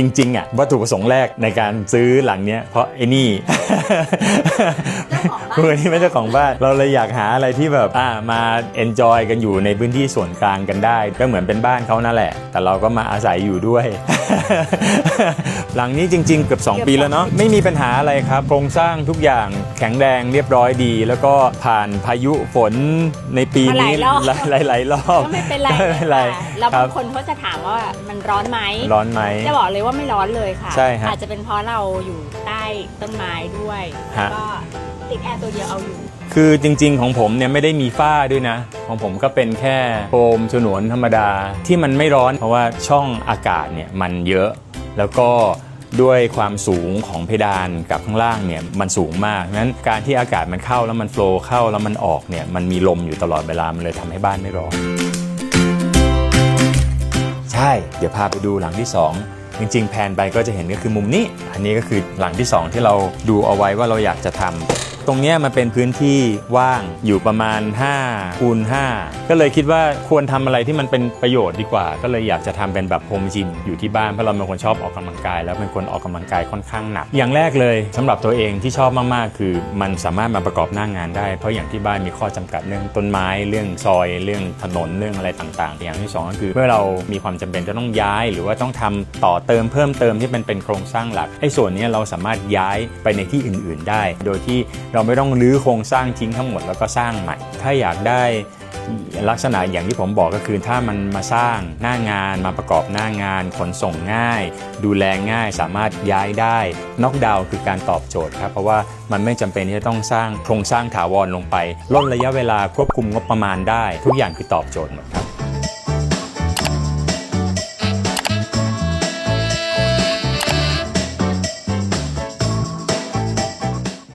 จริงๆอะวัตถุประสงค์แรกในการซื้อหลังเนี้ยเพราะไอ้นี่เจ้าของบ้านคือนี่ไม่ใช่ของบ้านเราเลยอยากหาอะไรที่แบบอ่ามาเอนจอยกันอยู่ในพื้นที่ส่วนกลางกันได้ ก็เหมือนเป็นบ้านเขานั่นแหละ แต่เราก็มาอาศัยอยู่ด้วย หลังนี้จริง ๆ เกือบ 2 ปีแล้วเนาะไม่มีปัญหาอะไรครับ โครงสร้างทุกอย่างแข็งแรงเรียบร้อยดี แล้วก็ผ่านพายุฝนในปีนี้มาหลายรอบหลายหลายๆรอบก็ไม่เป็นไรก็ไม่เป็นไรค่ะแล้วครับาบงคนเขาจะถามว่ามันร้อนไหมร้อนไหมจะบอกเลยว่าไม่ร้อนเลยค่ะใช่ฮะอาจจะเป็นเพราะเราอยู่ใต้ต้นไม้ด้วยฮะแล้วก็ติดแอร์ตัวเดียวเอาอยู่ คือจริงๆของผมเนี่ยไม่ได้มีฝ้าด้วยนะ ของผมก็เป็นแค่โฟมฉนวนธรรมดาที่มันไม่ร้อน เพราะว่าช่องอากาศเนี่ยมันเยอะ แล้วก็ด้วยความสูงของเพดานกับข้างล่างเนี่ยมันสูงมากนั้นการที่อากาศมันเข้าแล้วมันโฟล์เข้าแล้วมันออกเนี่ยมันมีลมอยู่ตลอดเวลามันเลยทำให้บ้านไม่ร้อนใช่เดี๋ยวพาไปดูหลังที่ 2จริงๆแผนไปก็จะเห็นก็คือมุมนี้ อันนี้ก็คือหลังที่ 2 ที่เราดูเอาไว้ว่าเราอยากจะทำต รงนี้มันเป็นพื้นที่ว่างอยู่ประมาณ5คูณ5ก็เลยคิดว่าควรทำอะไรที่มันเป็นประโยชน์ดีกว่า ก็เลยอยากจะทำเป็นแบบโฮมจิมอยู่ที่บ้านเพราะเราเป็นคนชอบออกกำลังกาย แล้วเป็นคนออกกำลังกายค่อนข้างหนัก อย่างแรกเลยสำหรับตัวเองที่ชอบมากๆ คือมันสามารถมาประกอบหน้างงานได้ เพราะอย่างที่บ้านมีข้อจำกัดเรื่องต้นไม้เรื่องซอยเรื่องถนนเรื่องอะไรต่างๆ อย่างที่สองก็คือเมื่อเรามีความจำเป็นจะต้องย้าย หรือว่าต้องทำต่อเติมเพิ่มเติมที่มันเป็นโครงสร้างหลักไอ้ส่วนนี้เราสามารถย้ายไปในที่อื่น ๆ ได้ โดยที่เราราไม่ต้องรื้อโครงสร้างทิ้งทั้งหมดแล้วก็สร้างใหม่ ถ้าอยากได้ลักษณะอย่างที่ผมบอกก็คือถ้ามันมาสร้างหน้างานมาประกอบหน้างานขนส่งง่าย ดูแลง่ายสามารถย้ายได้น็อกดาวน์คือการตอบโจทย์ครับเพราะว่ามันไม่จำเป็นที่จะต้องสร้างโครงสร้างถาวรลงไปลดระยะเวลาควบคุมงบประมาณได้ ทุกอย่างคือตอบโจทย์หมดครับ